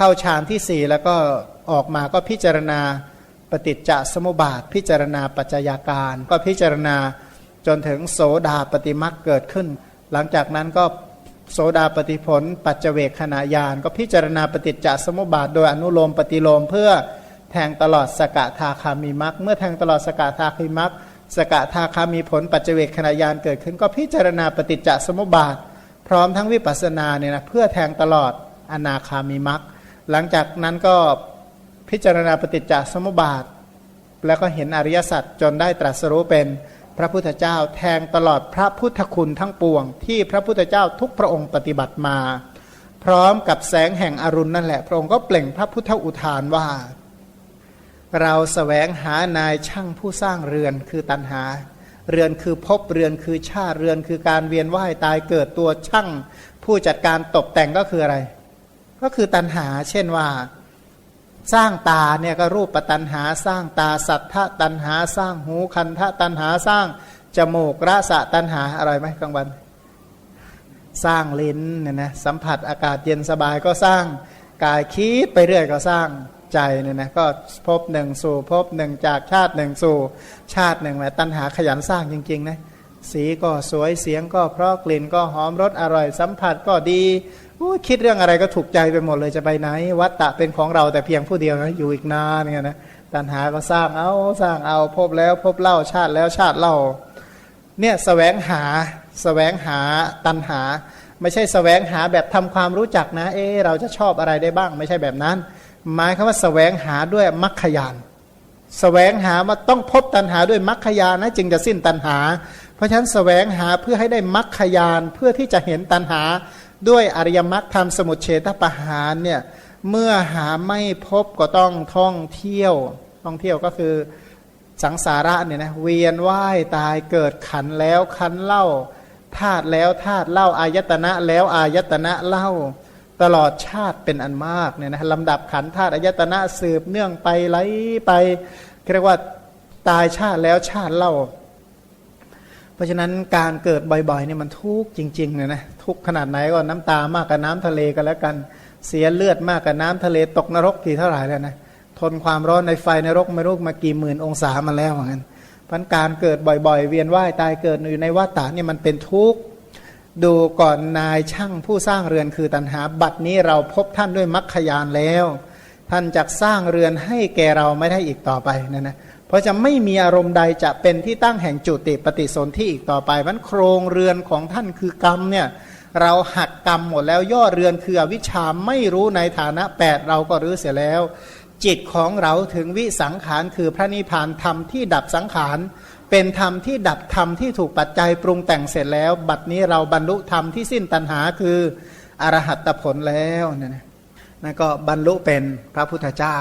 เข้าฌานที่สี่แล้วก็ออกมาก็พิจารณาปฏิจจสมุปบาท พิจารณาปัจจัยาการ ก็พิจารณาจนถึงโสดาปฏิมักเกิดขึ้น หลังจากนั้นก็โสดาปฏิผล ปัจเจเวขณะยานก็พิจารณาปฏิจจสมุปบาท โดยอนุโลมปฏิโลมเพื่อแทงตลอดสกทาคามีมักเมื่อแทงตลอดสกทาคามีมักสกทาคามีผลปัจเจเวขณะยานเกิดขึ้น ก็พิจารณาปฏิจจสมุปบาท พร้อมทั้งวิปัสสนาเนี่ยนะเพื่อแทงตลอดอนาคามีมัก หลังจากนั้นก็พิจารณาปฏิจจสมุปบาท แล้วก็เห็นอริยสัจจนได้ตรัสรู้เป็นพระพุทธเจ้าแทงตลอดพระพุทธคุณทั้งปวง ที่พระพุทธเจ้าทุกพระองค์ปฏิบัติมา พร้อมกับแสงแห่งอรุณนั่นแหละ พระองค์ก็เปล่งพระพุทธอุทานว่า เราสแสวงหานายช่างผู้สร้างเรือนคือตันหา เรือนคือภพเรือนคือชาติเรือนคือการเวียนว่ายตายเกิดตัวช่าง ผู้จัดการตกแต่งก็คืออะไร ก็คือตันหา เช่นว่า สร้างตาเนี่ยก็รูปปัตันหาสร้างตาสัทธะตันหาสร้างหูคันทะตันหาสร้างจมูกรสะตันหาอะไรไหมกลางวัน สร้างลิ้นเนี่ยนะสัมผัสอากาศเย็นสบายก็สร้างกายคิดไปเรื่อยก็สร้างใจเนี่ยนะก็พบหนึ่งสู่พบหนึ่งจากชาติหนึ่งสู่ชาติหนึ่งแหละตันหาขยันสร้างจริงๆนะสีก็สวยเสียงก็เพราะกลิ่นก็หอมรสอร่อยสัมผัสก็ดี คิดเรื่องอะไรก็ถูกใจไปหมดเลยจะไปไหน วัตตะเป็นของเราแต่เพียงผู้เดียวนะอยู่อีกนานเนี่ยนะตันหาก็สร้างเอาสร้างเอาพบแล้วพบเล่าชาติแล้วชาติเล่าเนี่ยสแสวงหาสแสวงหาตันหา ไม่ใช่สแสวงหาแบบทำความรู้จักนะ เออเราจะชอบอะไรได้บ้าง ไม่ใช่แบบนั้น หมายคำว่าสแสวงหาด้วยมัคคยานสแสวงหามาต้องพบตันหาด้วยมัคคยานนะจึงจะสิ้นตันหา เพราะฉะนั้นสแสวงหาเพื่อให้ได้มัคคยานเพื่อที่จะเห็นตันหา ด้วยอริยมรรคธรรมสมุทเฉทประหารเนี่ยเมื่อหาไม่พบก็ต้องท่องเที่ยว ท่องเที่ยวก็คือสังสาระเนี่ยนะเวียนว่ายตายเกิดขันแล้วขันเล่าธาตุแล้วธาตุเล่าอายตนะแล้วอายตนะเล่า ตลอดชาติเป็นอันมากเนี่ยนะลำดับขันธาตุอายตนะสืบเนื่องไปไหลไปเรียกว่าตายชาติแล้วชาติเล่า เพราะฉะนั้นการเกิดบ่อยๆเนี่ยมันทุกข์จริงๆเนี่ยนะทุกข์ขนาดไหนก็น้ำตามากกับน้ำทะเลกันแล้วกันเสียเลือดมากกับน้ำทะเลตกนรกกี่เท่าไหร่แล้วนะทนความร้อนในไฟนรกไม่รู้มากี่หมื่นองศามาแล้วเหมือนกันพันการเกิดบ่อยๆ เวียนว่ายตายเกิดอยู่ในวัฏฏะเนี่ยมันเป็นทุกข์ดูก่อนนายช่างผู้สร้างเรือนคือตันหา บัดนี้เราพบท่านด้วยมรรคยานแล้ว ท่านจะสร้างเรือนให้แก่เราไม่ได้อีกต่อไปนะนะ เพราะจะไม่มีอารมณ์ใดจะเป็นที่ตั้งแห่งจุติปฏิสนธิอีกต่อไปมันโครงเรือนของท่านคือกรรมเนี่ยเราหักกรรมหมดแล้วย่อเรือนคืออวิชาไม่รู้ในฐานะแปดเราก็รู้เสียแล้ว จิตของเราถึงวิสังขารคือพระนิพพานธรรมที่ดับสังขารเป็นธรรมที่ดับธรรมที่ถูกปัจจัยปรุงแต่งเสร็จแล้ว บัดนี้เราบรรลุธรรมที่สิ้นตัณหาคืออรหัตผลแล้วเนี่ยนะนั่นก็บรรลุเป็นพระพุทธเจ้า